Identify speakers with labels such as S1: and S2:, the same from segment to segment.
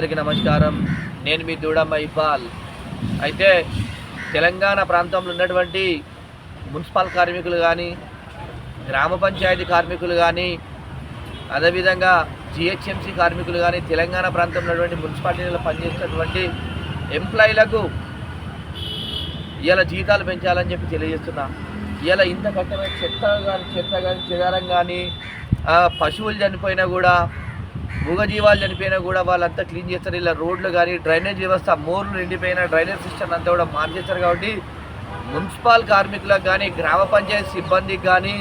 S1: అందరికీ నమస్కారం. నేను మీ దూడమ్మ ఇపాల్ అయితే తెలంగాణ ప్రాంతంలో ఉన్నటువంటి మున్సిపల్ కార్మికులు కానీ గ్రామ పంచాయతీ కార్మికులు కానీ అదేవిధంగా జిహెచ్ఎంసీ కార్మికులు కానీ తెలంగాణ ప్రాంతంలో ఉన్నటువంటి మున్సిపాలిటీలో పనిచేస్తున్నటువంటి ఎంప్లాయీలకు ఇలా జీతాలు పెంచాలని చెప్పి తెలియజేస్తున్నా. ఇలా ఇంత కట్టమైన చెత్త కానీ చెత్త కానీ చెదారం కానీ పశువులు చనిపోయినా కూడా మూగజీవాలు చనిపోయినా కూడా వాళ్ళంతా క్లీన్ చేస్తారు. ఇలా రోడ్లు కానీ డ్రైనేజ్ వ్యవస్థ మోర్లు నిండిపోయిన డ్రైనేజ్ సిస్టమ్ అంతా కూడా మార్చేస్తారు కాబట్టి మున్సిపల్ కార్మికులకు కానీ గ్రామ పంచాయతీ సిబ్బందికి కానీ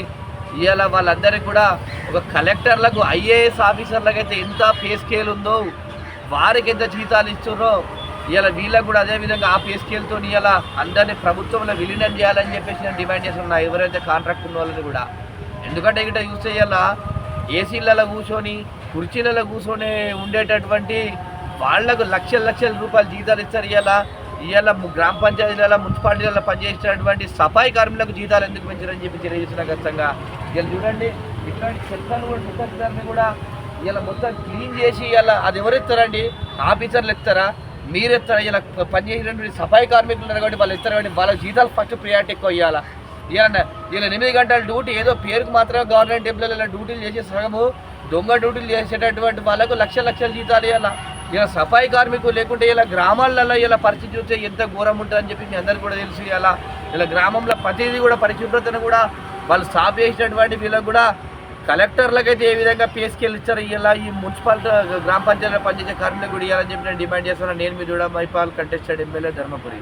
S1: ఇవాళ వాళ్ళందరికీ కూడా ఒక కలెక్టర్లకు ఐఏఎస్ ఆఫీసర్లకు అయితే ఎంత పే స్కేల్ ఉందో వారికి ఎంత జీతాలు ఇస్తున్నారో ఇవాళ వీళ్ళకు కూడా అదే విధంగా ఆ పే స్కేల్తో ఇవాళ అందరినీ ప్రభుత్వంలో విలీనం చేయాలని చెప్పేసి నేను డిమాండ్ చేస్తున్నా ఎవరైతే కాంట్రాక్ట్ ఉన్న వాళ్ళని కూడా. ఎందుకంటే ఇక్కడ చూస్తే చేయాల ఏసీలలో కూర్చొని కుర్చీలలో కూర్చొని ఉండేటటువంటి వాళ్ళకు లక్షల లక్షల రూపాయలు జీతాలు ఇస్తారు ఇవాళ ఇవాళ గ్రామ పంచాయతీలలో మున్సిపాలిటీలలో పనిచేసేటటువంటి సఫాయి కార్మికులకు జీతాలు ఎందుకు పెంచారని చెప్పి తెలియజేసిన ఖచ్చితంగా. ఇలా చూడండి ఇట్లాంటి చెత్తను కూడా చెత్తని కూడా ఇలా మొత్తం క్లీన్ చేసి ఇలా అది ఎవరు ఇస్తారండి ఆఫీసర్లు ఇస్తారా మీరు ఇస్తారా ఇలా పనిచేసేటువంటి సఫాయి కార్మికులు ఉన్నారు కాబట్టి వాళ్ళు ఇస్తారు కాబట్టి వాళ్ళ జీతాలు ఫస్ట్ ప్రియారిటీ ఎక్కువ ఇవ్వాలా ఇలా ఇలా ఎనిమిది గంటల డ్యూటీ ఏదో పేరుకు మాత్రమే గవర్నమెంట్ ఎంప్లాయీలు ఇలా డ్యూటీలు చేసే సగము దొంగ డ్యూటీలు చేసేటటువంటి వాళ్ళకు లక్ష లక్షల జీతాలు ఇవ్వాలా ఇలా సఫాయి కార్మికులు లేకుంటే ఇలా గ్రామాలలో ఇలా పరిస్థితి చూస్తే ఎంత ఘోరం ఉంటుందని చెప్పి మీ అందరికీ కూడా తెలుసు ఇలా ఇలా గ్రామంలో ప్రతిదీ కూడా పరిశుభ్రతను కూడా వాళ్ళు స్టాప్ చేసినటువంటి వీళ్ళకు కూడా కలెక్టర్లకైతే ఏ విధంగా పే ఇచ్చారు ఇలా ఈ మున్సిపాలిటీ గ్రామ పంచాయతీలో పనిచేసే కార్మికులు కూడా ఇవ్వాలని చెప్పి నేను డిమాండ్ చేస్తున్నాను నేను మీ చూడ మైపాల్ కంటెస్టెడ్ ఎమ్మెల్యే ధర్మపురి.